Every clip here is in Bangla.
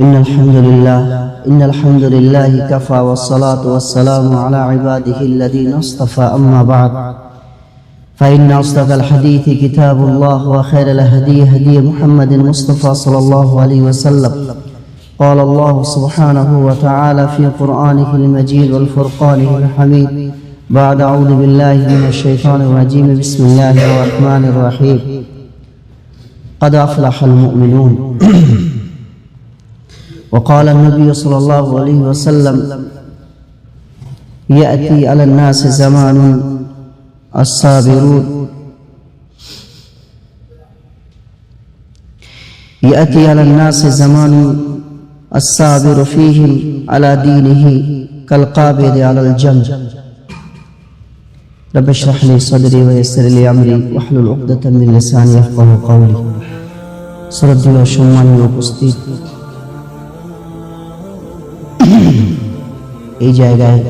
إن الحمد لله إن الحمد لله كفى والصلاة والسلام على عباده الذين اصطفى أما بعد. فإن أصدق الحديث كتاب الله وخير الهدي هدي محمد المصطفى صلى الله عليه وسلم. قال الله سبحانه وتعالى في قرآنه المجيد والفرقانه الحميد بعد أعوذ بالله من الشيطان الرجيم بسم الله الرحمن الرحيم. قد أفلح المؤمنون. وقال النبي صلى الله عليه وسلم يأتي على الناس زمان الصابرون يأتي على الناس زمان الصابر فيهم على دينه كالقابض على الجمر رب اشرح لي صدري ويسر لي أمري واحلل عقدة من لساني يفقه قولي শ্রদ্ধেয় সম্মানীয় উপস্থিত এই জায়গায়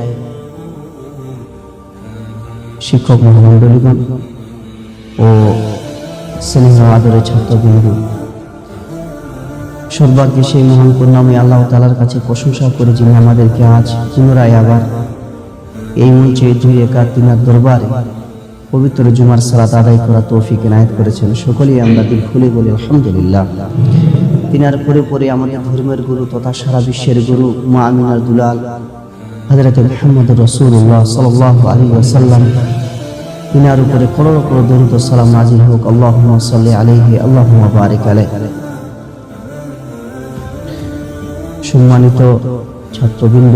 শিক্ষক মহামণ্ডলীগণ ও স্নেহ ছাত্রবৃন্দ সৌভাগ্য সেই মহান নামে আল্লাহ তালার কাছে প্রশংসা করে যিনি আমাদেরকে আজ পুনরায় আবার এই মঞ্চে দুই একাত দিনার দরবারে পবিত্র জুমার সালাত আদায় করা তৌফিক এনায়ত করেছেন। সকলেই আমরা দিল খুলে বলি আলহামদুলিল্লাহ। তিনার পরে পরে আমাদের ধর্মের গুরু তথা সারা বিশ্বের গুরু মা আমিনার দুলাল হজরত মোহাম্মদ রসুল্লাহ সাল্লাহ আলী ওসাল্লাম তিনার উপরে করো করো দরুদ সালাম নাজিল হোক। আল্লাহ সাল্লি আলাইহি আল্লাহ বারিক আলাই সম্মানিত ছাত্রবৃন্দ,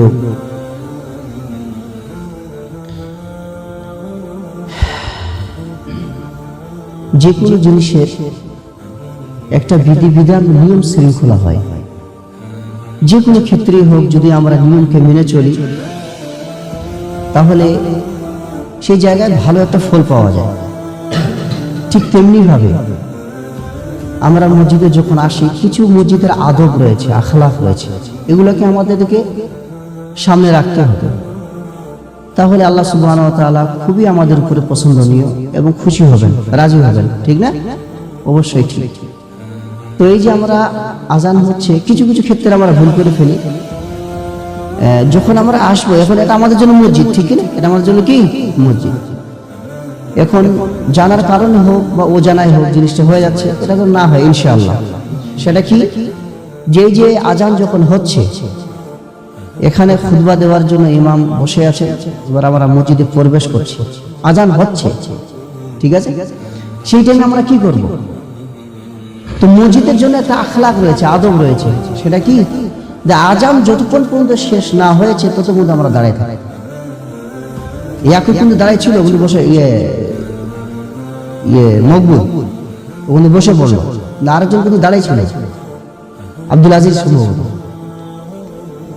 যে কোনো জিনিসের একটা বিধিবিধান নিয়ম শৃঙ্খলা হয়। যে কোনো ক্ষেত্রেই হোক যদি আমরা নিয়মকে মেনে চলি, তাহলে সেই জায়গায় ভালো একটা ফল পাওয়া যায়। ঠিক তেমনি ভাবে আমরা মসজিদে যখন আসি, কিছু মসজিদের আদব রয়েছে আখলাফ রয়েছে। এগুলোকে আমাদেরকে সামনে রাখতে হবে। তাহলে আল্লাহ সুবাহ খুবই আমাদের উপরে পছন্দনীয় এবং খুশি হবেন, রাজি হবেন। ঠিক না? অবশ্যই ঠিক। তো এই যে আমরা আজান হচ্ছে, কিছু কিছু ক্ষেত্রে আমরা ভুল করে ফেলি। যখন আমরা আসব, এখন এটা আমাদের জন্য মসজিদ, ঠিক না? এটা আমাদের জন্য কি? মসজিদ। এখন জানার কারণে হোক বা ও জানাই হোক, জিনিসটা হয়ে যাচ্ছে, এটা তো না হয়, ইনশাআল্লাহ। সেটা কি? যে যে আজান যখন হচ্ছে, এখানে খুতবা দেওয়ার জন্য ইমাম বসে আছে, এবার আমরা মসজিদে প্রবেশ করছি। আজান হচ্ছে, ঠিক আছে? সেই টাইমে আমরা কি করব? তো মসজিদের জন্য একটা আখলাক রয়েছে, আদব রয়েছে। সেটা কি? যে আজান যতক্ষণ পর্যন্ত শেষ না হয়েছে তত পর্যন্ত আমরা দাঁড়ায় থাকি। ইয়াকুব কিন্তু দাঁড়ায় ছিল ওগুলি বসে ইয়ে ইয়ে মকবুল। ওগুলি বসে পড়ল। না, আরেকজন কিন্তু দাঁড়াই ছিল। আব্দুল আজিজ সম্ভবত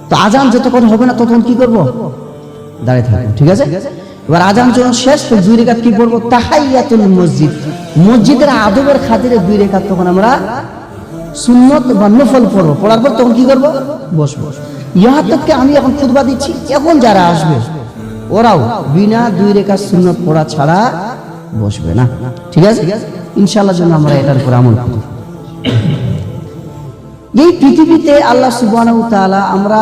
তো আজান যতক্ষণ হবে না, ততক্ষণ কি করব? দাঁড়িয়ে থাকব। ঠিক আছে? এবার আজান যখন শেষ দুই রেখাত কি করব তাহাইয়াতুল মসজিদ। মসজিদের আদবের খাতিরে দুই রেখাত তখন আমরা সুন্নত বা নফল পড়ব। পড়ার পর তখন কি করব? বসবো। ইহা থেকে আমি এখন খুতবা দিচ্ছি, এখন যারা আসবে, ওরাও বিনা দুই রেখা সুন্নত পড়া ছাড়া বসবে না। ঠিক আছে? ইনশাআল্লাহ জন্য আমরা এটার উপর আমল করি। এই পৃথিবীতে আল্লাহ সুবহানাহু তাআলা আমরা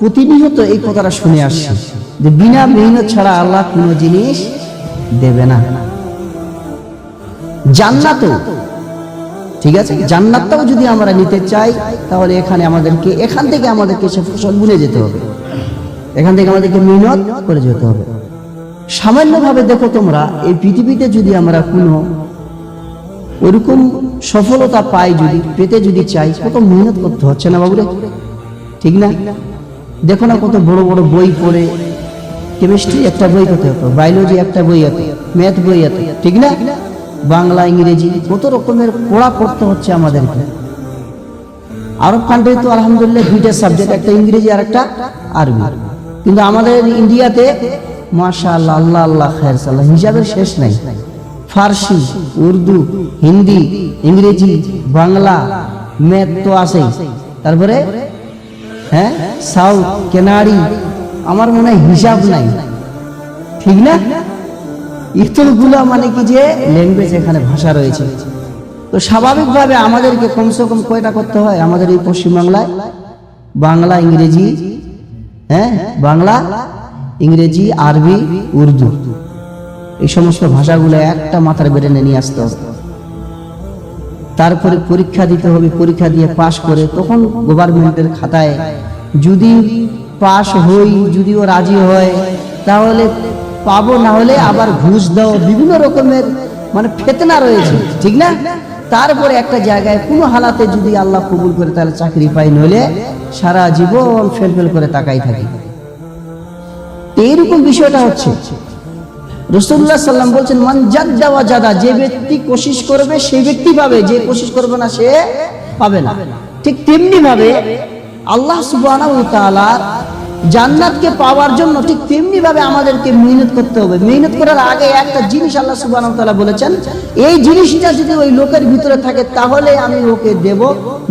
প্রতিনিয়ত এই কথাটা শুনে আসছি। যে বিনা মেহনত ছাড়া আল্লাহ কোনো জিনিস দেবে না। জান্নাতও, ঠিক আছে? জান্নাতটাও যদি আমরা নিতে চাই, তাহলে এখানে আমাদেরকে, এখান থেকে আমাদেরকে সে ফসল বুনে যেতে হবে। এখান থেকে আমাদেরকে মেহনত করে যেতে হবে। সামান্যভাবে দেখো তোমরা, এই পৃথিবীতে যদি আমরা কোনো ওইরকম সফলতা পাই যদি, পেতে যদি চাই, কত মেহনত করতে হচ্ছে না বাবুরে? ঠিক না? দেখো না কত বড় বড় বই পড়ে কেমিস্ট্রি একটা বই করতে হতো বায়োলজি একটা বই এত ম্যাথ বই এত ঠিক না? বাংলা, ইংরেজি কত রকমের পড়া পড়তে হচ্ছে আমাদেরকে। আরব কান্ট্রি তো আলহামদুলিল্লাহ দুইটা সাবজেক্ট একটা ইংরেজি আর একটা আরবি। কিন্তু আমাদের ইন্ডিয়াতে মাশা আল্লাহ আল্লাহ আল্লাহ সাল্লাহ হিসাবের শেষ নাই। ফার্সি, উর্দু, হিন্দি, ইংরেজি, বাংলা ম্যাথ তো আছেই। তারপরে হ্যাঁ? সাউথ, কেনারি আমার মনে হয় হিসাব নাই। ঠিক না? ইফতরগুলো মানে কি যে ল্যাঙ্গুয়েজ এখানে ভাষা রয়েছে। তো স্বাভাবিকভাবে আমাদেরকে কমসে কম কয়টা করতে হয়? আমাদের এই পশ্চিমবাংলায়? বাংলা, ইংরেজি হ্যাঁ? বাংলা, ইংরেজি, আরবি, উর্দু। এই সমস্ত ভাষাগুলো একটা মাথার বেড়ে নিয়ে আসতে হবে। তারপরে পরীক্ষা দিতে হবে, পরীক্ষা দিয়ে পাশ করে তখন গভর্নমেন্টের খাতায় যদি পাশ হই যদিও রাজি হয়, তাহলে পাবো না হলে আবার ঘুষ দাও, বিভিন্ন রকমের মানে ফেতনা রয়েছে, ঠিক না? তারপরে একটা জায়গায় কোনো হালাতে যদি আল্লাহ কবুল করে, তাহলে চাকরি পাই, নইলে সারা জীবন ফেল ফেল করে তাকাই থাকি। এইরকম বিষয়টা হচ্ছে। রসুল্লাহ সাল্লাম বলছেন, মান জাদ্দা ওয়া জাদা যে ব্যক্তি কোশিশ করবে সেই ব্যক্তি পাবে, যে কোশিশ করবে না, সে পাবে না। ঠিক তেমনি ভাবে আল্লাহ সুবহানাহু জান্নাতকে পাওয়ার জন্য ঠিক তেমনি ভাবে আমাদেরকে মেহনত করতে হবে। মেহনত করার আগে একটা জিনিস আল্লাহ তাআলা বলেছেন, এই জিনিসটা যদি ওই লোকের ভিতরে থাকে তাহলে আমি ওকে দেব,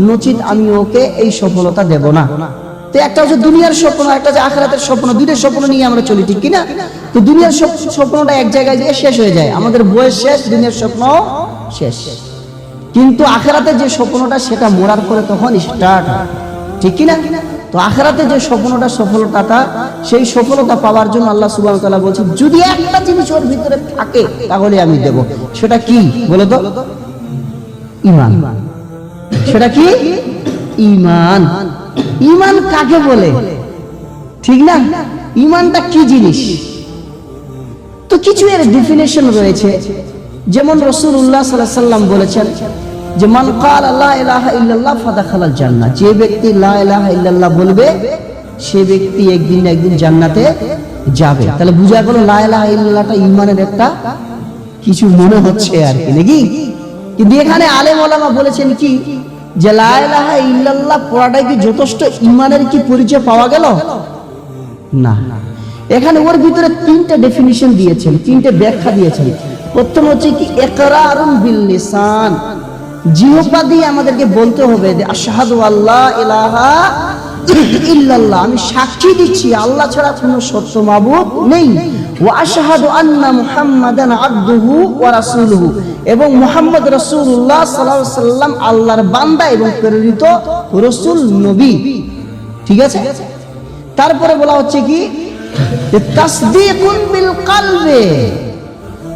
নচিত আমি ওকে এই সফলতা দেব না। তো একটা হচ্ছে দুনিয়ার স্বপ্ন, একটা হচ্ছে আখরাতের স্বপ্ন দুইটা স্বপ্ন নিয়ে আমরা চলি, ঠিক কিনা? তো দুনিয়ার স্বপ্নটা এক জায়গায় গিয়ে শেষ হয়ে যায়। আমাদের বয়স শেষ, দুনিয়ার স্বপ্ন শেষ। কিন্তু আখরাতের যে স্বপ্নটা, সেটা মরার পরে তখন স্টার্ট হয়। ঠিক কিনা তো আখরাতে যে স্বপ্নটা, সফলতাটা, সেই সফলতা পাওয়ার জন্য আল্লাহ সুবহানাহু ওয়া তাআলা বলছে, যদি একটা জিনিস ওর ভিতরে থাকে, তাহলে আমি দেব। সেটা কি? বলো তো। ইমান। সেটা কি? ইমান। ইমান কাকে বলে? ঠিক না? ইমানটা কি জিনিস? তো কিছু এর ডেফিনেশন রয়েছে। যেমন রসুল্লাহ সাল্লাহ সাল্লাম বলেছেন যে মান কাল জান্নাহ, যে ব্যক্তি লা বলবে, সে ব্যক্তি একদিন একদিন জান্নাতে যাবে। তাহলে বুঝা গেল লা ইমানের একটা কিছু মনে হচ্ছে আর কি, নাকি? কিন্তু এখানে আলেম ওলামা বলেছেন কি, যে লা ইলাহা পড়াটাই কি যথেষ্ট? ইমানের কি পরিচয় পাওয়া গেল? না। এখানে ওর ভিতরে তিনটা ডেফিনিশন দিয়েছেন, তিনটে ব্যাখ্যা দিয়েছেন। প্রথম হচ্ছে কি একরারুন বিল লিসান। দিয়ে আমাদেরকে বলতে হবে যে আশহাদু আল্লাহ ইলাহা আমি সাক্ষী দিচ্ছি, আল্লাহ ছাড়া কোনো সত্য মাবুদ নেই। এবং মুহাম্মদ সাল্লাম আল্লাহর বান্দা এবং প্রেরিত রাসূল নবী। ঠিক আছে? তারপরে বলা হচ্ছে কি?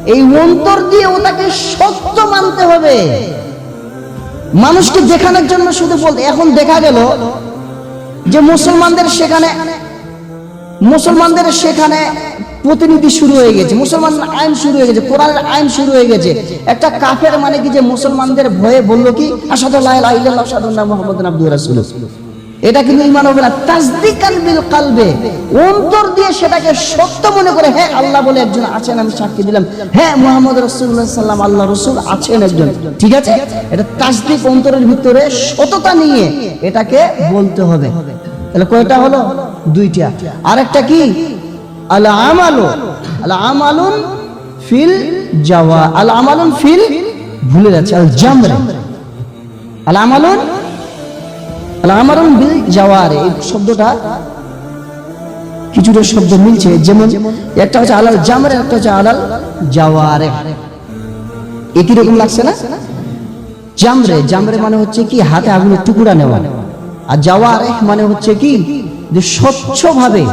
এই অন্তর দিয়ে ওটাকে সত্য মানতে হবে। মানুষকে দেখানোর জন্য শুধু বলতে এখন দেখা গেল যে মুসলমানদের সেখানে মুসলমানদের সেখানে প্রতিনিধি শুরু হয়ে গেছে, মুসলমান আইন শুরু হয়ে গেছে, কোরআনের আইন শুরু হয়ে গেছে। একটা কাফের মানে কি যে মুসলমানদের ভয়ে বলল কি আসাদুল্লাহ আসাদুল্লাহ মোহাম্মদ আব্দুল আসাদু এটা কিন্তু ইমান হবে না। তাসদিকান বিল কালবে। অন্তর দিয়ে সেটাকে সত্য মনে করে হ্যাঁ আল্লাহ বলে একজন আছেন, আমি সাক্ষী দিলাম। হ্যাঁ মুহাম্মদ রাসূলুল্লাহ সাল্লাম আল্লাহ রাসূল আছেন একজন। ঠিক আছে? এটা তাসদিক অন্তরের ভিতরে সততা নিয়ে এটাকে বলতে হবে। তাহলে কয়টা হলো? দুইটা। আরেকটা কি? আল আমালু। আল আমালুন ফিল জাওয়া। আল আমালুন ফিল ভুলে যাচ্ছে। আল জামরে। আল আমালুন বিল জাওয়ারে শব্দটা শব্দ মিলছে। যেমন একটা হচ্ছে আলাল জামরে, একটা হচ্ছে আলাল জাওয়ারে। একই রকম লাগছে না? জামরে জামরে মানে হচ্ছে কি হাতে আগুনের টুকুরা নেওয়া। আর জাওয়ারে মানে হচ্ছে কি যে স্বচ্ছভাবে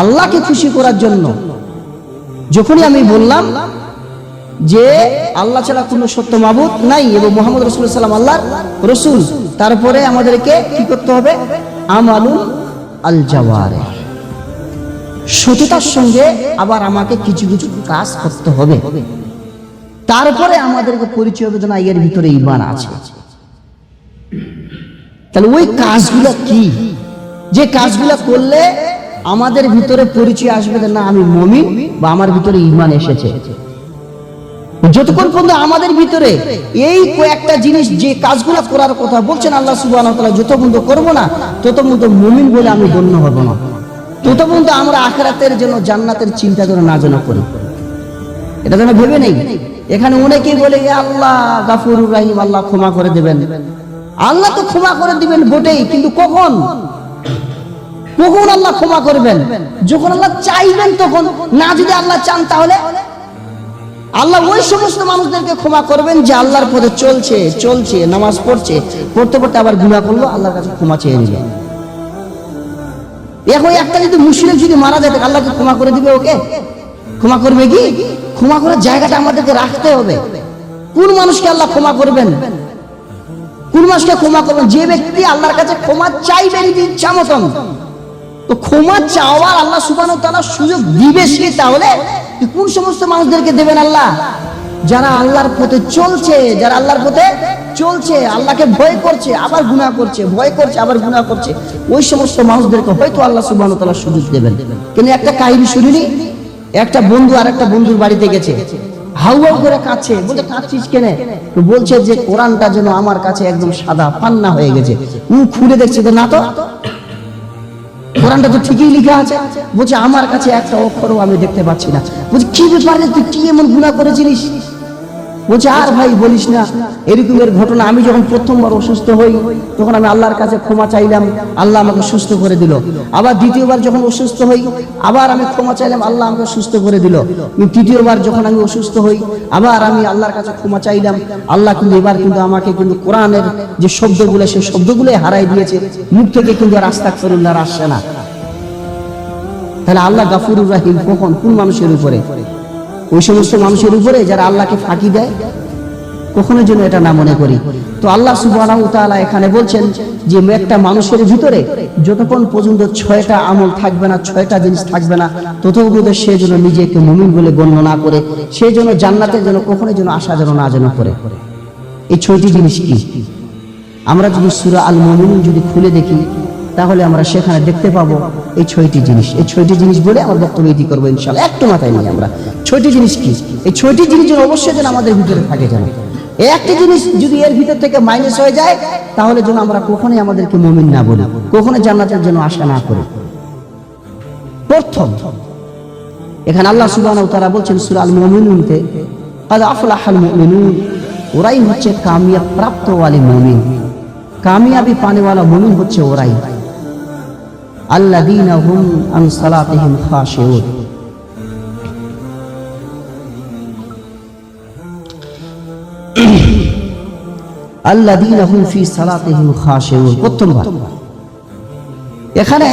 আল্লাহকে খুশি করার জন্য। যখনই আমি বললাম যে আল্লাহ ছাড়া কোনো সত্য মাবুদ নাই এবং মোহাম্মদ রসুল সাল্লাম আল্লাহর রসুল, তারপরে আমাদেরকে কি করতে হবে? আমালুল আল জাওয়ারে সততার সঙ্গে আবার আমাকে কিছু কিছু কাজ করতে হবে। তারপরে আমাদেরকে পরিচয় হবে না, এর ভিতরে ইমান আছে। তাহলে ওই কাজগুলো কি? যে কাজগুলো করলে আমাদের ভিতরে পরিচয় আসবে না, আমি মমিন বা আমার ভিতরে ইমান এসেছে। যতক্ষণ পর্যন্ত আমাদের ভিতরে এই কয়েকটা জিনিস যে কাজগুলো করার কথা বলছেন আল্লাহ তাআলা যত পর্যন্ত করব না তত পর্যন্ত মুমিন বলে আমি গণ্য হব না। তত পর্যন্ত আমরা আখেরাতের জন্য জান্নাতের চিন্তা যেন না যেন করি। এটা যেন ভেবে নেই। এখানে অনেকেই বলে আল্লাহ, গাফুরুর রাহিম, আল্লাহ ক্ষমা করে দেবেন। আল্লাহ তো ক্ষমা করে দিবেন বটেই, কিন্তু কখন? কখন আল্লাহ ক্ষমা করবেন? যখন আল্লাহ চাইবেন তখন। না যদি আল্লাহ চান তাহলে আল্লাহ ওই সমস্ত মানুষদেরকে ক্ষমা করবেন যে আল্লাহর পথে চলছে চলছে, নামাজ পড়ছে। পড়তে পড়তে আবার গুণা করল, আল্লাহর কাছে ক্ষমা চেয়ে নিবে এখন একটা যদি মুসলিম যদি মারা যায় আল্লাহকে ক্ষমা করে দিবে ওকে? ক্ষমা করবে কি? ক্ষমা করার জায়গাটা আমাদেরকে রাখতে হবে। কোন মানুষকে আল্লাহ ক্ষমা করবেন? কোন মানুষকে ক্ষমা করবেন? যে ব্যক্তি আল্লাহর কাছে ক্ষমা চাইবে নিজের ইচ্ছা মতন তো ক্ষমা চাওয়ার আল্লাহ সুবান তারা সুযোগ দিবে সে তাহলে কোন সমস্ত মানুষদেরকে দেবেন আল্লাহ? যারা আল্লাহর পথে চলছে, যারা আল্লাহর পথে চলছে, আল্লাহকে ভয় করছে, আবার গুনাহ করছে, ভয় করছে, আবার গুনাহ করছে, ওই সমস্ত মানুষদেরকে হয়তো আল্লাহ সুবান তালা সুযোগ দেবেন। কিন্তু একটা কাহিনী শুনিনি? একটা বন্ধু আর একটা বন্ধুর বাড়িতে গেছে। হাউ হাউ করে কাঁদছে। বলছে, কাঁদছিস কেনে? বলছে যে, কোরআনটা যেন আমার কাছে একদম সাদা পান্না হয়ে গেছে। উ খুলে দেখছে তো না তো। কোরআনটা তো ঠিকই লিখা আছে। বলছে, আমার কাছে একটা অক্ষরও আমি দেখতে পাচ্ছি না। বলছি, কি ব্যাপারে? তুই কি এমন গুণা করেছিলিস? বলছে আর ভাই বলিস না, এরকমের ঘটনা আমি যখন প্রথমবার অসুস্থ হই, তখন আমি আল্লাহর কাছে ক্ষমা চাইলাম, আল্লাহ আমাকে সুস্থ করে দিল। আবার দ্বিতীয়বার যখন অসুস্থ হই, আবার আমি ক্ষমা চাইলাম, আল্লাহ আমাকে সুস্থ করে দিল। তৃতীয়বার যখন আমি অসুস্থ হই, আবার আমি আল্লাহর কাছে ক্ষমা চাইলাম, আল্লাহ কিন্তু এবার কিন্তু আমাকে কিন্তু কোরআনের যে শব্দগুলো, সেই শব্দগুলো হারাই দিয়েছে। মুখ থেকে কিন্তু রাস্তা আস্তাক ফেরুল্লাহ আসছে না। তাহলে আল্লাহ গাফুরুর রাহিম কখন? কোন মানুষের উপরে? ওই সমস্ত মানুষের উপরে যারা আল্লাহকে ফাঁকি দেয় কখনো যেন এটা না মনে করি। তো আল্লাহ তাআলা এখানে বলছেন যে, একটা মানুষের ভিতরে যতক্ষণ পর্যন্ত ছয়টা আমল থাকবে না, ছয়টা জিনিস থাকবে না ততক্ষণ সে যেন নিজেকে মুমিন বলে গণ্য না করে, সে যেন জান্নাতের জন্য কখনো যেন আশা যেন না যেন করে। এই ছয়টি জিনিস কি? আমরা যদি সুরা আল মুমিনুন যদি খুলে দেখি তাহলে আমরা সেখানে দেখতে পাবো এই ছয়টি জিনিস এই ছয়টি জিনিস বলে আমার বক্তব্য ইতি করবো ইনশাল্লাহ একটু মাথায় নিই আমরা ছয়টি জিনিস কি এই ছয়টি জিনিস যেন অবশ্যই যেন আমাদের ভিতরে থাকে যেন এই একটি জিনিস যদি এর ভিতর থেকে মাইনাস হয়ে যায় তাহলে যেন আমরা কখনোই আমাদেরকে মমিন না বলি কখনো জান্নাতের জন্য আশা না করি প্রথম এখানে আল্লাহ সুবহানাহু তারা বলছেন সূরা আল মুমিনুনতে قد أفلح المؤمنون ওরাই হচ্ছে কামিয়াব প্রাপ্ত ওয়ালি মুমিন কামিয়াবি পানেওয়ালা মুমিন হচ্ছে ওরাই এখানে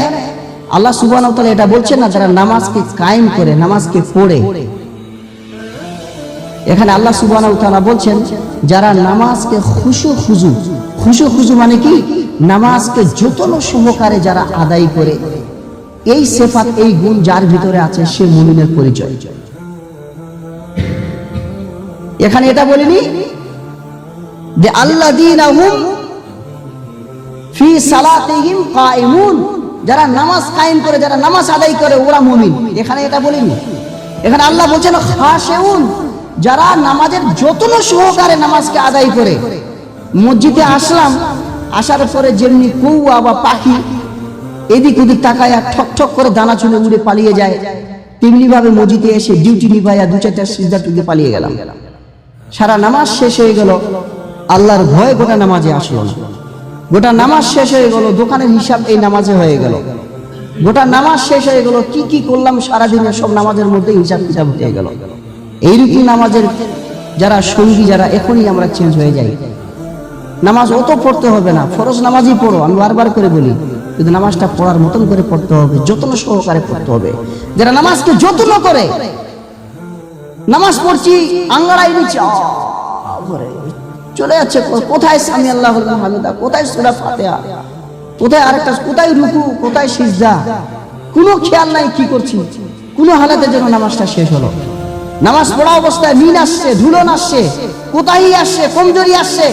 আল্লাহ সুবহানাহু এটা বলছেন না যারা নামাজকে কায়েম করে নামাজকে পড়ে এখানে আল্লাহ সুবহানাহু তাআলা বলছেন, যারা নামাজকে খুশু খুজু খুশু খুজু মানে কি? নামাজকে যতন সহকারে যারা আদায় করে, এই সেফাত, এই গুণ যার ভিতরে আছে সে মুমিনের পরিচয়। এখানে এটা বলিনি যে আল্লাযীনাহুম ফি সালাতিহিম কায়িমুন যারা নামাজ কায়েম করে, যারা নামাজ আদায় করে, ওরা মুমিন। এখানে এটা বলিনি। এখানে আল্লাহ বলছেন খাশেউন যারা নামাজের যত্ন সহকারে নামাজকে আদায় করে, মসজিদে আসলাম, আসার পরে যেমনি কৌয়া বা পাখি এদিক ওদিক তাকায় ঠক ঠক করে দানা চুলে উড়ে পালিয়ে যায়, তেমনি ভাবে মসজিদে এসে ডিউটি নিভাইয়া দু চারটা সিজদা টুকে পালিয়ে গেলাম। সারা নামাজ শেষ হয়ে গেল, আল্লাহর ভয়ে গোটা নামাজে আসলো না। গোটা নামাজ শেষ হয়ে গেল, দোকানের হিসাব এই নামাজে হয়ে গেল। গোটা নামাজ শেষ হয়ে গেল, কি কি করলাম সারাদিনে সব নামাজের মধ্যে হিসাব হিসাব হয়ে গেল। এইরকম নামাজের যারা সঙ্গী, যারা এখনই আমরা চেঞ্জ হয়ে যাই। নামাজ অত পড়তে হবে না, ফরজ নামাজই পড়ো, আমি বারবার করে বলি, কিন্তু নামাজটা পড়ার মতন করে পড়তে হবে, যত্ন সহকারে পড়তে হবে। যারা নামাজকে যত্ন করে, নামাজ পড়ছি আঙ্গারাই নিচ্ছে চলে যাচ্ছে, কোথায় সামি আল্লাহ হামিদা, কোথায় সুরা ফাতেহা, কোথায় আরেকটা, কোথায় রুকু, কোথায় সিজদা? কোনো খেয়াল নাই কি করছি, কোনো হালাতে যেন নামাজটা শেষ হলো। নামাজ পড়া অবস্থায় মিন আসছে, ধুলন আসছে কোথায় আসছে, কমজোরি আসছে,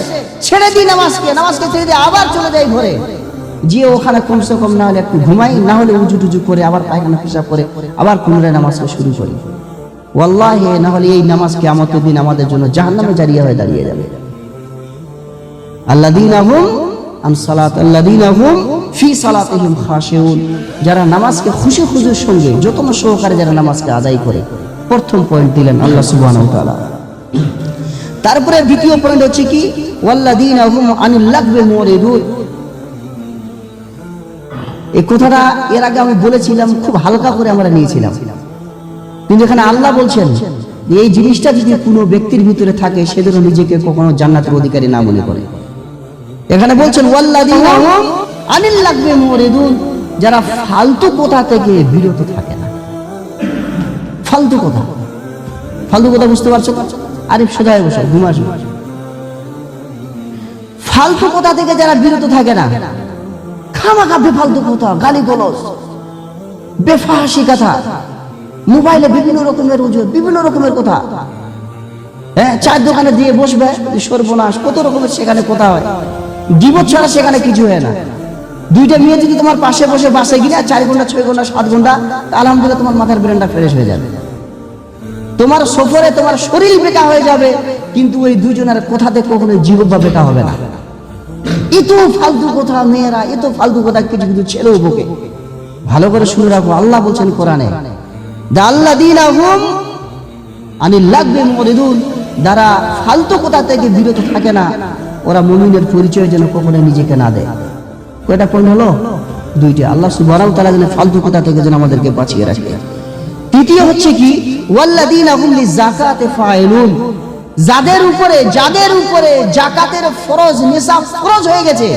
ছেড়ে দিই নামাজকে নামাজকে ছেড়ে দিয়ে আবার চলে যাই ঘরে। যে ওখানে কমসে কম না হলে একটু ঘুমাই, না হলে উজু টুজু করে আবার পায়খানা পেশাব করে আবার পুনরায় নামাজকে শুরু করি। ওয়াল্লাহি, না হলে এই নামাজ কিয়ামতের দিন আমাদের জন্য জাহান্নামে জারিয়া হয়ে দাঁড়িয়ে যাবে। আল্লাযীনা হুম আন সালাত, আল্লাযীনা হুম ফি সালাতিহিম যারা নামাজকে খুশি খুশির সঙ্গে, যত্ন সহকারে যারা নামাজকে আদায় করে প্রথম পয়েন্ট দিলেন আল্লাহ তাআলা। তারপরে দ্বিতীয় পয়েন্ট হচ্ছে কি? ওয়াল্লাযীনা হুম আনিল লাগবি মুরিদুন। এই কথাটা এর আগে আমি বলেছিলাম, খুব হালকা করে আমরা নিয়েছিলাম। কিন্তু এখানে আল্লাহ বলছেন, এই জিনিসটা যদি কোনো ব্যক্তির ভিতরে থাকে, সে যেন নিজেকে কখনো জান্নাতের অধিকারী না মনে করে। এখানে বলছেন, ওয়াল্লাযীনা হুম আনিল লাগবে মুরিদুন। যারা ফালতু কথা থেকে বিরত থাকে না। ফালতু কথা। ফালতু কথা বুঝতে পারছ? আরে সোজা হয়ে বসে, ঘুম ফালতু কথা থেকে যারা বিরত থাকে না, খামাখা বেফালতু কথা গালি গলস বেফাহাসি কথা, মোবাইলে বিভিন্ন রকমের ওজন বিভিন্ন রকমের কথা। হ্যাঁ চার দোকানে দিয়ে বসবে, সর্বনাশ, কত রকমের সেখানে কথা হয়। গিবত ছাড়া সেখানে কিছু হয় না। দুইটা মেয়ে যদি তোমার পাশে বসে বাসে গিয়ে চার ঘণ্টা, ছয় ঘণ্টা, সাত ঘণ্টা আলহামদুলিল্লাহ তোমার মাথার ব্রেনটা ফ্রেশ হয়ে যাবে। তোমার সফরে তোমার শরীর বেকা হয়ে যাবে, কিন্তু ওই দুজনের কথাতে কখনো জীব বা বেকা হবে না। এত ফালতু কথা মেয়েরা, এত ফালতু কথা কিছু কিছু ছেলেও বকে। ভালো করে শুনে রাখো, আল্লাহ বলছেন কোরআনে আল্লাহ দিন আহুম লাগবে মরিদুন যারা ফালতু কথা থেকে বিরত থাকে না, ওরা মুমিনের পরিচয় যেন কখনো নিজেকে না দেয়। কয়টা পয়েন্ট হলো? দুইটা। আল্লাহ সুবহানাহু তাআলা যেন ফালতু কথা থেকে যেন আমাদেরকে বাঁচিয়ে রাখে। তৃতীয় হচ্ছে কি? ওয়াল্লাযীনা হুম লিযাকাতি ফাইলুন। যাদের উপরে যাদের উপরে জাকাতের ফরজ, নিসাব ফরজ হয়ে গেছে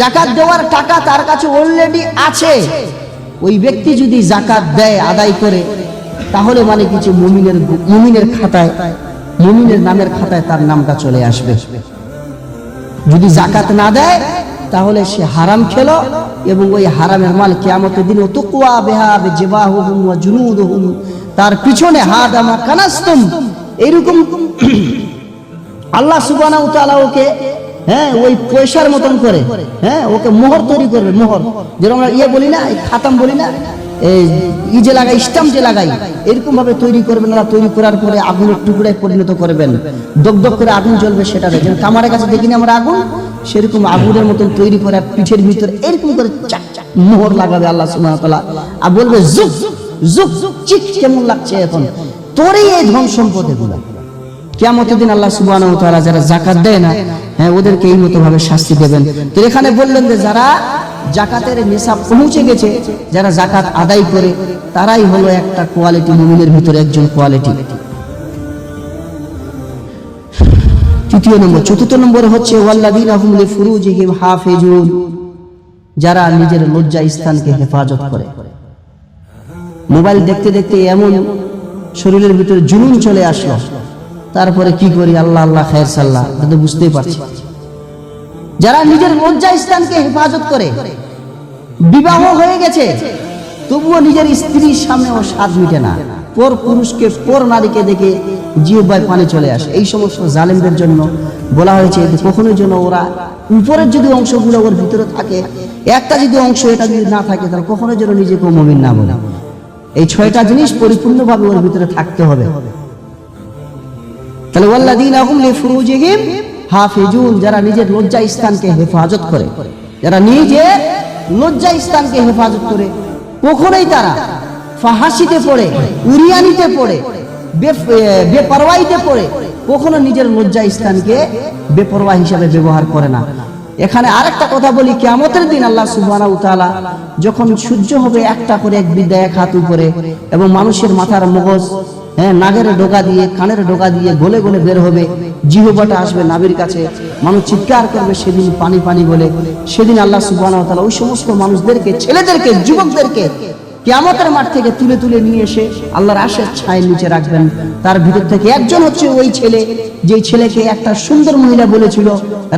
জাকাত দেওয়ার টাকা তার কাছে অলরেডি আছে, ওই ব্যক্তি যদি জাকাত দেয়, আদায় করে, তাহলে মানে কিছু মুমিনের মুমিনের খাতায়, মুমিনের নামের খাতায় তার নামটা চলে আসবে। যদি জাকাত না দেয় তাহলে সে হারাম খেল এবং ওই হারামের মাল কিয়ামতের দিন তুকুয়া বেহা জিবাহুহুম জুনুদ হুম তার পিছনে হাত আমা কানাস্তুম। এইরকম আল্লাহ সুবানা উতালা ওকে হ্যাঁ ওই পয়সার মতন করে হ্যাঁ ওকে মোহর তৈরি করবে, মোহর। যেরকম আমরা ইয়ে বলি না খাতাম বলি না ই যে লাগাই, স্টাম্প যে লাগাই, এরকম ভাবে তৈরি করবেন না, তৈরি করার পরে আগুনের টুকরায় পরিণত করবেন। দগ দগ করে আগুন জ্বলবে সেটা যেন কামারের কাছে দেখিনি আমরা আগুন, সেরকম আগুনের মতন তৈরি করে পিঠের ভিতরে এরকম করে চাক মোহর লাগাবে আল্লাহ তাআলা। আর বলবে জুক জুক চিক, কেমন লাগছে এখন? তোরই এই ধন সম্পদ এগুলা। কিয়ামতের দিন আল্লাহ তাআলা যারা যাকাত দেয় না হ্যাঁ ওদেরকে এই মতো ভাবে শাস্তি দেবেন। তো এখানে বললেন যে যারা জাকাতের পৌঁছে গেছে, যারা জাকাত আদায় করে, তারাই হলো একটা কোয়ালিটি মুমিনের ভিতরে একজন কোয়ালিটি তৃতীয় নম্বর, চতুর্থ নম্বর হচ্ছে, ওয়াল্লাযীনা হুম লিফুরুজিহিম হাফিজুন, যারা নিজের লজ্জা স্থানকে হেফাজত করে। মোবাইল দেখতে দেখতে এমন শরীরের ভিতরে জুনুন চলে আসলো। তারপরে কি করি? আল্লাহ আল্লাহ, খায়ের সাল্লাহ এটা তো বুঝতেই পারছি। যারা নিজের লজ্জা স্থানকে হেফাজত করে, বিবাহ হয়ে গেছে, তবুও নিজের স্ত্রীর সামনে ও স্বাদ মিটে না। পর পুরুষকে, পর নারীকে দেখে জিহ্বায় পানি চলে আসে। এই সমস্ত জালেমদের জন্য বলা হয়েছে যে কখনোই যেন ওরা উপরের যদি অংশগুলো ওর ভিতরে থাকে, একটা যদি অংশ এটা যদি না থাকে, তাহলে কখনোই যেন নিজেকে মমিন না বলে। এই ছয়টা জিনিস পরিপূর্ণভাবে ওর ভিতরে থাকতে হবে। তাহলে ওয়াল্লাযীনা হুম লিফুরুজিহিম হাফিজুন, যারা নিজের লজ্জা স্থানকে হেফাজত করে, যারা নিজে লজ্জা স্থানকে হেফাজত করে, কখনোই তারা ফাহাসিতে পড়ে, উরিয়ানিতে পড়ে বেপরওয়াইতে পড়ে, কখনো নিজের লজ্জা স্থানকে বেপরোয়া হিসাবে ব্যবহার করে না। এখানে আরেকটা কথা বলি, কিয়ামতের দিন আল্লাহ সুবহানাহু ওয়া তাআলা যখন সূর্য হবে, একটা করে এক বিদ্যা এক হাত উপরে, এবং মানুষের মাথার মগজ হ্যাঁ নাগের ডোকা দিয়ে, কানের ডোকা দিয়ে গলে গলে বের হবে। জিহবাটা আসবে নাবির কাছে। মানুষ চিৎকার করবে, সেদিন পানি পানি বলে। সেদিন আল্লাহ সুবাহ ওই সমস্ত মানুষদেরকে, ছেলেদেরকে, যুবকদেরকে কিয়ামতের মাঠ থেকে তুলে তুলে নিয়ে এসে আল্লাহর আশের ছায়ের নিচে রাখবেন। তার ভিতর থেকে একজন হচ্ছে ওই ছেলে যে ছেলেকে একটা সুন্দর মহিলা বলেছিল,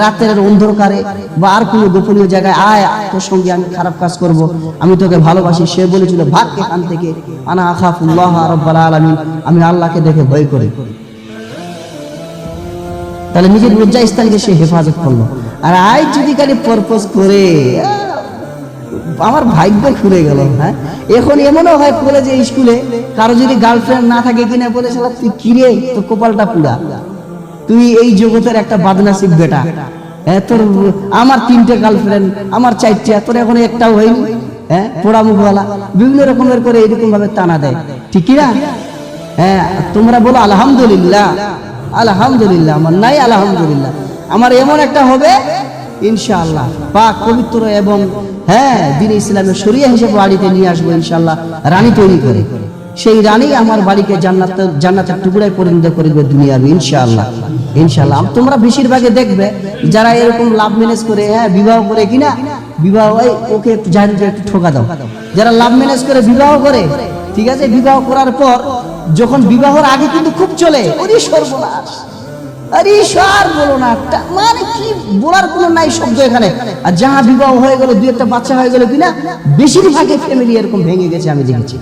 রাতের অন্ধকারে বা আর কোনো গোপনীয় জায়গায়, আয়, তোর সঙ্গে আমি খারাপ কাজ করব, আমি তোকে ভালোবাসি। সে বলেছিল ভাগ এখান থেকে আনা আখাফুল্লাহ রব্বাল আলামিন, আমি আল্লাহকে দেখে ভয় করি। তাহলে নিজের লজ্জা স্থানকে সে হেফাজত করল। আর আয় যদি খালি পারপোজ করে আমার ভাগ্য খুলে গেল হ্যাঁ? এখন এমনও হয় কলেজে স্কুলে কারও যদি গার্লফ্রেন্ড না থাকে কিনা বলে, শালা, তুই কিরে তোর কপালটা পুরা। তুই এই জগতের একটা বাদনাসিব বেটা। হ্যাঁ তোর আমার তিনটে গার্লফ্রেন্ড আমার চারটে, তোর এখন একটাও হয়নি। হ্যাঁ পোড়া মুখওয়ালা। বিভিন্ন রকমের করে এরকম ভাবে টানা দেয়। ঠিক না? হ্যাঁ তোমরা বলো, আলহামদুলিল্লাহ আলহামদুলিল্লাহ, আমার নাই আলহামদুলিল্লাহ। আমার এমন একটা হবে, ইনশাআল্লাহ, পাক পবিত্র এবং হ্যাঁ দিন ইসলামের শরিয়া হিসেবে বাড়িতে নিয়ে আসব ইনশাআল্লাহ, রানী তৈরি করে। সেই রানী আমার বাড়িকে জান্নাত, জান্নাতের টুকরায় পরিণত করে দেবে দুনিয়াবে ইনশাআল্লাহ। ইনশাআল্লাহ তোমরা বেশিরভাগে দেখবে, যারা এরকম লাভ ম্যানেজ করে হ্যাঁ বিবাহ করে কিনা, বিবাহ ওই ওকে একটু জানি একটু ঠোকা দাও। যারা লাভ ম্যানেজ করে, বিবাহ করে, ঠিক আছে, বিবাহ করার পর, যখন বিবাহর আগে কিন্তু খুব চলে ওরে সর্বনাশ। আরে বলো না মানে কি বলার কোনো নাই শব্দ এখানে? আর যাহা বিবাহ হয়ে গেল একটা বাচ্চা হয়ে গেল কিনা ফ্যামিলি এরকম ভেঙে গেছে আমি দেখেছি।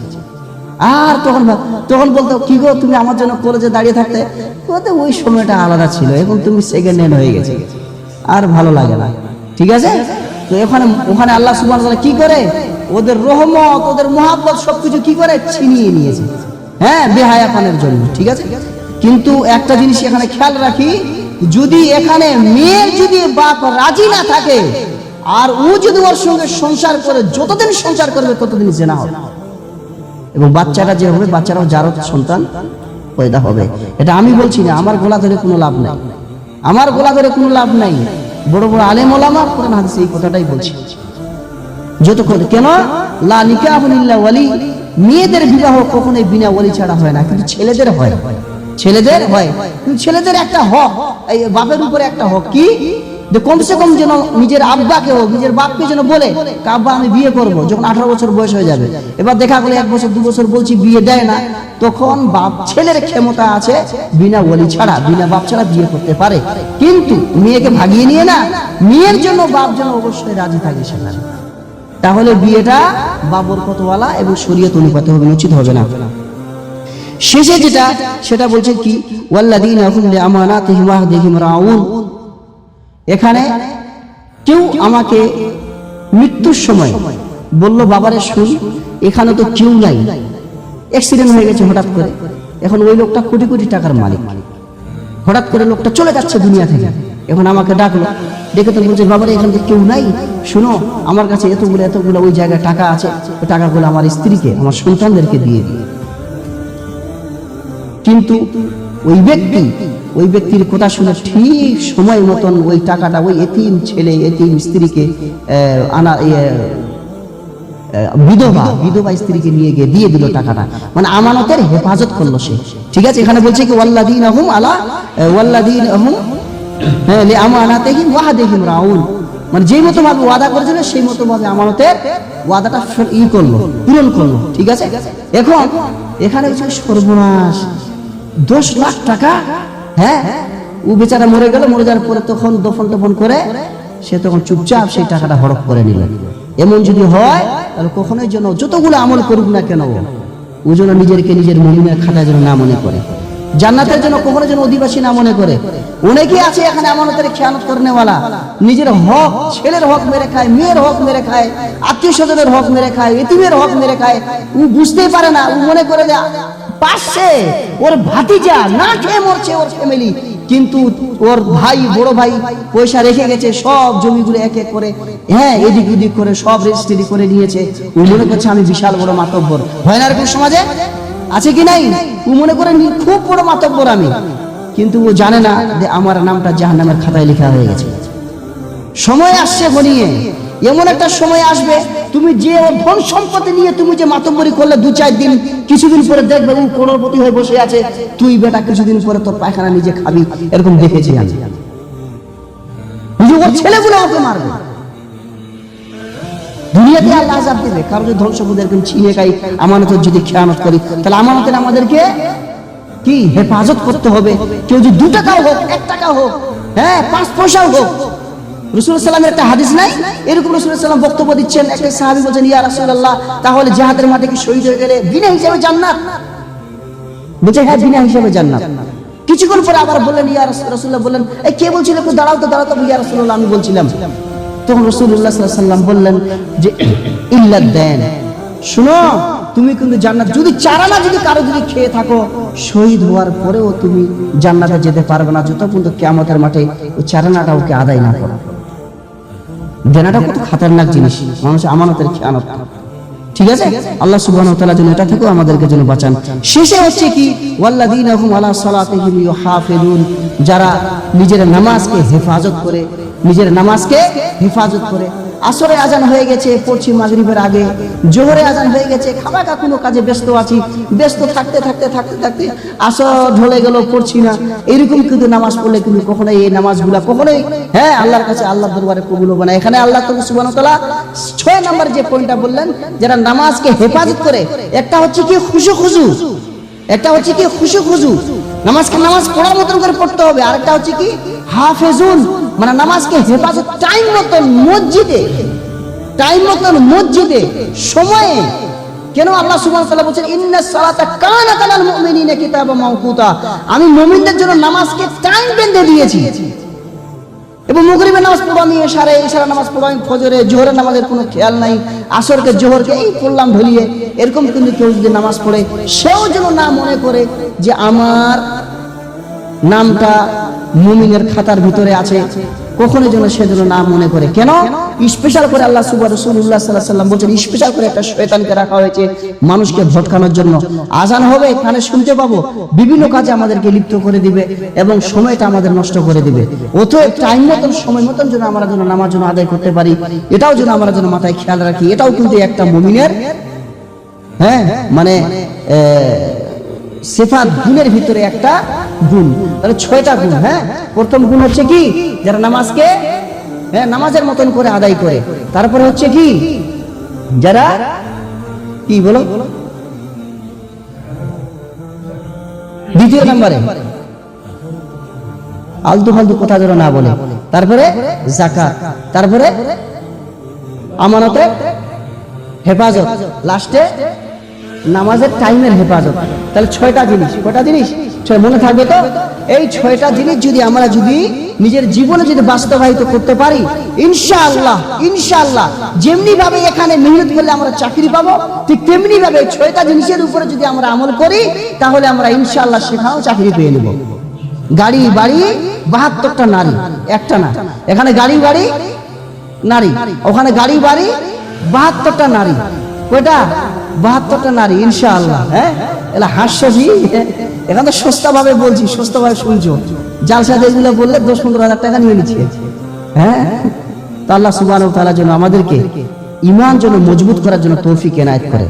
আর তখন তখন বলতো, কি গো, তুমি আমার জন্য কলেজে দাঁড়িয়ে থাকতে? বলতে, ওই সময়টা আলাদা ছিল, এখন তুমি সেকেন্ড হ্যান্ড হয়ে গেছে। আর ভালো লাগে না। ঠিক আছে? তো ওখানে ওখানে আল্লাহ সুবহান কি করে? ওদের রহমত, ওদের মহাব্বত সবকিছু কি করে? ছিনিয়ে নিয়েছে। হ্যাঁ বেহায়াপানের জন্য, ঠিক আছে? কিন্তু একটা জিনিস এখানে খেয়াল রাখি, যদি এখানে মেয়ের যদি বাপ রাজি না থাকে, আর ও যদি ওর সঙ্গে সংসার করে, যতদিন সংসার করবে ততদিন জেনা হবে। এবং বাচ্চাটা যে হবে, বাচ্চারাও যারও সন্তান পয়দা হবে। এটা আমি বলছি না, আমার গোলা ধরে কোনো লাভ নাই। আমার গোলা ধরে কোনো লাভ নাই। বড় বড় আলেম ওলামা, কোরআন হাদিসে এই কথাটাই বলছি। যতক্ষণ, কেন? লা ইল্লা ওয়ালি, মেয়েদের বিবাহ কখনোই বিনা ওয়ালি ছাড়া হয় না, কিন্তু ছেলেদের হয়। ছেলেদের হয়। ছেলেদের একটা হক, এই বাপের উপরে একটা হক কি? যে কমসে কম যেন নিজের আব্বাকে হোক, নিজের বাপকে যেন বলে কাব্বা আমি বিয়ে করব। যখন আঠারো বছর বয়স হয়ে যাবে। এবার দেখা গেলো এক বছর, দু বছর বলছি বিয়ে দেয় না। তখন বাপ, ছেলের ক্ষমতা আছে বিনা ওলি ছাড়া, বিনা বাপ ছাড়া বিয়ে করতে পারে। কিন্তু মেয়েকে ভাগিয়ে নিয়ে না, মেয়ের জন্য বাপ যেন অবশ্যই রাজি থাকে সেখানে। তাহলে বিয়েটা বাবর কতওয়ালা এবং শরীয়ত অনুপাতে হবে উচিত হবে না। শেষে যেটা, সেটা বলছে কি? এখানে কেউ আমাকে মৃত্যুর সময় বলল, বাবারে, শুন, এখানে তো কেউ নাই। অ্যাক্সিডেন্ট হয়ে গেছে হঠাৎ করে। এখন ওই লোকটা কোটি কোটি টাকার মালিক। হঠাৎ করে লোকটা চলে যাচ্ছে দুনিয়া থেকে। এখন আমাকে ডাকলো। ডেকে তো বলছে, বাবারে, এখানে তো কেউ নাই। শুনো, আমার কাছে এতগুলো এতগুলো ওই জায়গায় টাকা আছে। ওই টাকাগুলো আমার স্ত্রীকে, আমার সন্তানদেরকে দিয়ে দিই কিন্তু ওই ব্যক্তি, ওই ব্যক্তির কথা শুনে ঠিক সময় মতন ওই টাকাটা ওই এতিম ছেলে, এতিম স্ত্রীকে আনা বিধবা বিধবা স্ত্রীকে নিয়ে গিয়ে দিয়ে দিল টাকাটা। মানে আমানতের হেফাজত করল সে। ঠিক আছে? এখানে বলছে কি ওয়াল্লাদিন আহুম আলা ওয়াল্লাদিন আহুম হ্যাঁ আমানাতেহিম ওয়াহাদেহিম রাউন। মানে যেই মতো ভাবে ওয়াদা করেছিল, সেই মতো ভাবে আমানতের ওয়াদাটা ই করল, পূরণ করল। ঠিক আছে? এখন এখানে সর্বনাশ। দশ লাখ টাকা হ্যাঁ? ও বেচারা মরে গেল মরে যাওয়ার পরে তখন দফন টফন করে সে তখন চুপচাপ সেই টাকাটা হরফ করে নিল। এমন যদি হয় তাহলে কখনোই যেন যতগুলো আমল করুক না কেন ও, যেন নিজেরকে নিজের মহিমায় খাতায় যেন না মনে করে। জান্নাতের জন্য কখনো যেন অধিবাসী না মনে করে। অনেকেই আছে এখানে আমানতের খেয়ানত করনেওয়ালা। নিজের হক, ছেলের হক মেরে খায়, মেয়ের হক মেরে খায় আত্মীয় স্বজনের হক মেরে খায়, এতিমের হক মেরে খায়। ও বুঝতেই পারে না, ও মনে করে যে পাশে ওর ভাতিজা না খেয়ে মরছে ওর ফ্যামিলি কিন্তু ওর ভাই, বড় ভাই পয়সা রেখে গেছে, সব জমিগুলো এক এক করে। হ্যাঁ এদিক ওদিক করে সব রেজিস্ট্রি করে নিয়েছে। ও মনে করছে আমি বিশাল বড় মাতব্বর। হয় না এরকম সমাজে? আছে কি নাই? ও মনে করে খুব বড় মাতব্বর আমি। কিন্তু ও জানে না যে আমার নামটা জাহান্নামের খাতায় লেখা হয়ে গেছে। সময় আসছে ঘনিয়ে। এমন একটা সময় আসবে, তুমি যে ধন সম্পত্তি নিয়ে তুমি যে মাতব্বরি করলে দু চার দিন, কিছুদিন পরে দেখবে ও করোড়পতি হয়ে বসে আছে। তুই বেটা কিছুদিন পরে তোর পায়খানা নিজে খাবি, এরকম দেখেছি আমি। ছেলেগুলো ওকে মারবে। দুনিয়াতে আল্লাহ আজাব দেবে কারণ যদি ধন সম্পদ ছিনে খাই, আমানতের যদি খেয়ানত করি, তাহলে আমানতের আমাদেরকে কি হেফাজত করতে হবে? কেউ যদি দু টাকাও হোক, এক টাকা হোক হ্যাঁ পাঁচ পয়সাও হোক। রসুল সাল্লামের একটা হাদিস নাই? এরকম রসুল সাল্লাম বক্তব্য দিচ্ছেন, একটা সাহাবি বলছেন, ইয়া রাসূলুল্লাহ, তাহলে জিহাদের মাঠে কি শহীদ হয়ে গেলে বিনা হিসাবে বলছে হ্যাঁ বিনা হিসাবে কিছুক্ষণ পরে আবার বললেন, ইয়া রাসূলুল্লাহ বললেন, এই কে বলছিল একটু দাঁড়াও তো দাঁড়াও তো। ইয়া আমি বলছিলাম। তখন রসুল্লাহ সাল্লাম বললেন যে, ইল্লা দেন। শুনো, তুমি কিন্তু জান্নাত, যদি চারানা যদি কারও যদি খেয়ে থাকো, শহীদ হওয়ার পরেও তুমি জান্নাতে যেতে পারবে না যত পর্যন্ত কেয়ামতের মাঠে ওই চারানাটা ওকে আদায় না করো। দেনাটা কত খাতারনাক জিনিস মানুষ আমানতের খেয়ানত। ঠিক আছে? আল্লাহ সুবহানাহু ওয়া তাআলা যেন এটা থেকেও আমাদেরকে যেন বাঁচান। শেষে হচ্ছে কি, ওয়াল্লাযীনা হুম আলা সালাতিহিম ইউহাফিজুন যারা নিজের নামাজকে হেফাজত করে নিজের নামাজকে হেফাজত করে। আসরে আজান হয়ে গেছে, পড়ছি মাগরিবের আগে। জোহরে আজান হয়ে গেছে খামাকা কোনো কাজে ব্যস্ত আছি। ব্যস্ত থাকতে থাকতে থাকতে থাকতে আসর ঢলে গেল, পড়ছি না। এরকম কিন্তু নামাজ পড়লে কিন্তু কখনোই এই নামাজগুলা কখনোই হ্যাঁ আল্লাহর কাছে আল্লাহ দরবারে কবুল হবে না। এখানে আল্লাহ তো সুবহানাহু ওয়া তাআলা ছয় নাম্বার যে পয়েন্টটা বললেন, যারা নামাজকে হেফাজত করে, একটা হচ্ছে কি খুশু খুশু একটা হচ্ছে কি খুশু খুশু নামাজকে নামাজ পড়ার মতন করে পড়তে হবে। আরেকটা হচ্ছে কি? হাফেজুন। মানে নামাজকে হেফাজত টাইম মতন মসজিদে টাইম মতন মসজিদে, সময়ে কেন আল্লাহ সুবহানাহু ওয়া বলছেন, ইন্না সালাতা কানাত আলাল মুমিনিনা কিতাবাম মাওকুতা। আমি মুমিনদের জন্য নামাজকে টাইম বেঁধে দিয়েছি। এবং মুগরিবের নামাজ পড়ো আমি এশারে এশারা নামাজ পড়ো আমি ফজরে, জোহরের নামাজের কোনো খেয়াল নাই, আসরকে, জোহরকে এই পড়লাম ভুলিয়ে, এরকম কিন্তু কেউ যদি নামাজ পড়ে, সেও যেন না মনে করে যে আমার নামটা মুমিনের খাতার ভিতরে আছে। কখনো যেন সে যেন না মনে করে। কেন? স্পেশাল করে আল্লাহ সুবাহ রসুল্লাহ সাল্লাহ সাল্লাম বলছেন, স্পেশাল করে একটা শয়তানকে রাখা হয়েছে মানুষকে ভটকানোর জন্য। আজান হবে, কানে শুনতে পাবো। বিভিন্ন কাজে আমাদেরকে লিপ্ত করে দিবে এবং সময়টা আমাদের নষ্ট করে দিবে। অতএব টাইম মতন, সময় মতন যেন আমরা যেন নামাজ যেন আদায় করতে পারি। এটাও যেন আমরা যেন মাথায় খেয়াল রাখি। এটাও কিন্তু একটা মুমিনের হ্যাঁ? মানে সিফাত গুণের ভিতরে একটা গুণ। তাহলে ছয়টা গুণ হ্যাঁ? প্রথম গুণ হচ্ছে কি? যারা নামাজকে হ্যাঁ নামাজের মতন করে আদায় করে। তারপরে হচ্ছে কি? যারা, কি বলো? দ্বিতীয় নম্বরে। আলতু ফালতু কথা যেন না বলে। তারপরে জাকাত তারপরে আমানতে হেফাজত। লাস্টে নামাজের টাইমের হেফাজত। তাহলে ছয়টা জিনিস কয়টা জিনিস? ছয় মনে থাকবে তো? এই ছয়টা জিনিস যদি আমরা যদি নিজের জীবনে যদি বাস্তবায়িত করতে পারি, ইনশাআল্লাহ ইনশাআল্লাহ যেমনি ভাবে এখানে মেহনত করলে আমরা চাকরি পাবো, ঠিক তেমনি ভাবে ছয়টা জিনিসের উপরে যদি আমরা আমল করি, তাহলে আমরা ইনশাআল্লাহ সেখানেও চাকরি পেয়ে নেব। গাড়ি, বাড়ি, বাহাত্তরটা নারী, একটা না। এখানে গাড়ি, বাড়ি, নারী। ওখানে গাড়ি, বাড়ি, বাহাত্তরটা নারী। কয়টা? বাহাত্তরটা নারী, ইনশাআল্লাহ হ্যাঁ? এলা হাস্যজি এখানে তো সস্তা ভাবে বলছি সস্তা ভাবে শুনছো। জালসা দেশগুলো বললে দশ পনেরো হাজার টাকা নিয়ে নিচ্ছে হ্যাঁ? তো আল্লাহ সুবাহ তাআলা যেন আমাদেরকে ইমান জন্য মজবুত করার জন্য তৌফিক এনায়েত করে।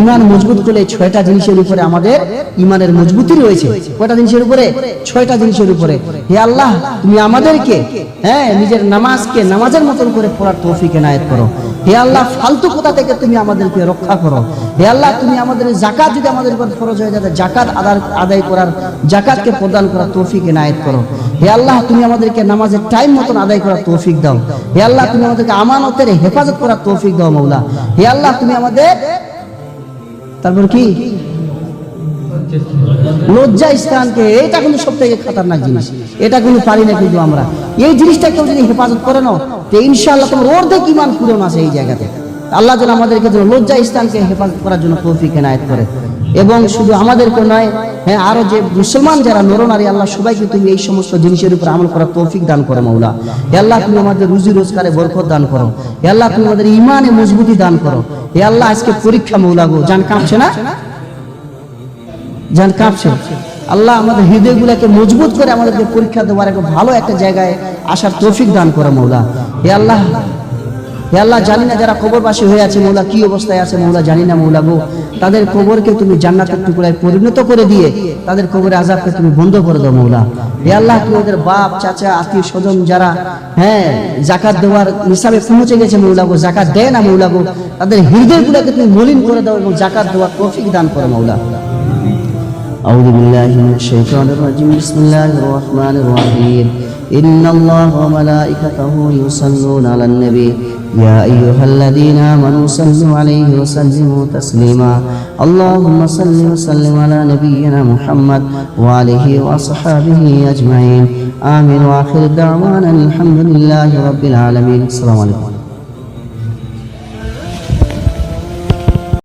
ইমান মজবুত করলে ছয়টা জিনিসের উপরে আমাদের ইমানের মজবুতি রয়েছে। কয়টা জিনিসের উপরে? ছয়টা জিনিসের উপরে। হে আল্লাহ, তুমি আমাদেরকে হ্যাঁ নিজের নামাজকে নামাজের মতন করে পড়ার তৌফিক এনায়েত করো। হে আল্লাহ, ফালতু কোথা থেকে তুমি আমাদেরকে রক্ষা করো। হে আল্লাহ, তুমি আমাদের জাকাত যদি আমাদের উপর ফরজ হয়ে যায় জাকাত আদার আদায় করার জাকাতকে প্রদান করার তৌফিক এনায়েত করো। হে আল্লাহ, তুমি আমাদেরকে নামাজের টাইম মতন আদায় করার তৌফিক দাও। হে আল্লাহ, তুমি আমাদেরকে আমানতের হেফাজত করার তৌফিক দাও মৌলা হে আল্লাহ, তুমি আমাদের তারপর কি? লজ্জা স্থানকে, এটা কিন্তু সব থেকে খাতারনাক জিনিস। এটা কিন্তু পারি না কিন্তু আমরা। এই জিনিসটা কেউ যদি হেফাজত করে নাও, তো ইনশাল্লাহ তোমার অর্ধেক ইমান পূরণ আছে এই জায়গাতে। আল্লাহ যেন আমাদেরকে যেন লজ্জা স্থানকে হেফাজত করার জন্য তৌফিক এনায়েত করে। এবং শুধু আমাদেরকে নয় হ্যাঁ আরও যে মুসলমান যারা নরনারী, আল্লাহ সবাইকে তুমি এই সমস্ত জিনিসের উপর আমল করার তৌফিক দান করে মৌলা হে আল্লাহ, তুমি আমাদের রুজি রোজগারে বরকত দান করো। হে আল্লাহ, তুমি আমাদের ইমানে মজবুতি দান করো। হে আল্লাহ, আজকে পরীক্ষা মৌলা গো। জান কাঁপছে না? যান কাঁপছে। আল্লাহ, আমাদের হৃদয়গুলোকে মজবুত করে আমাদেরকে পরীক্ষা দেওয়ার একটা ভালো একটা জায়গায় আসার তৌফিক দান করে মৌলা হে আল্লাহ হে আল্লাহ জানি না যারা কবরবাসী হয়ে আছে মৌলা কি অবস্থায় আছে মৌলা জানি না মৌলা গো তাদের কবরকে তুমি জান্নাতের টুকরায় পরিণত করে দিয়ে তাদের কবরে আজাবকে তুমি বন্ধ করে দাও মৌলা হে আল্লাহ তুমি ওদের বাপ চাচা আত্মীয় স্বজন যারা হ্যাঁ জাকাত দেওয়ার হিসাবে পৌঁছে গেছে মৌলা গো জাকাত দেয় না মৌলা গো তাদের হৃদয়গুলোকে তুমি মলিন করে দাও এবং জাকাত দেওয়ার তৌফিক দান করো মৌলা أعوذ بالله من الشيطان الرجيم بسم الله الرحمن الرحيم إن الله وملائكته يصلون على النبي يا أيها الذين آمنوا صلوا عليه وسلموا تسليما. اللهم صل وسلم على نبينا محمد وعليه وأصحابه أجمعين. آمين. وآخر دعوانا الحمد لله رب العالمين. السلام عليكم.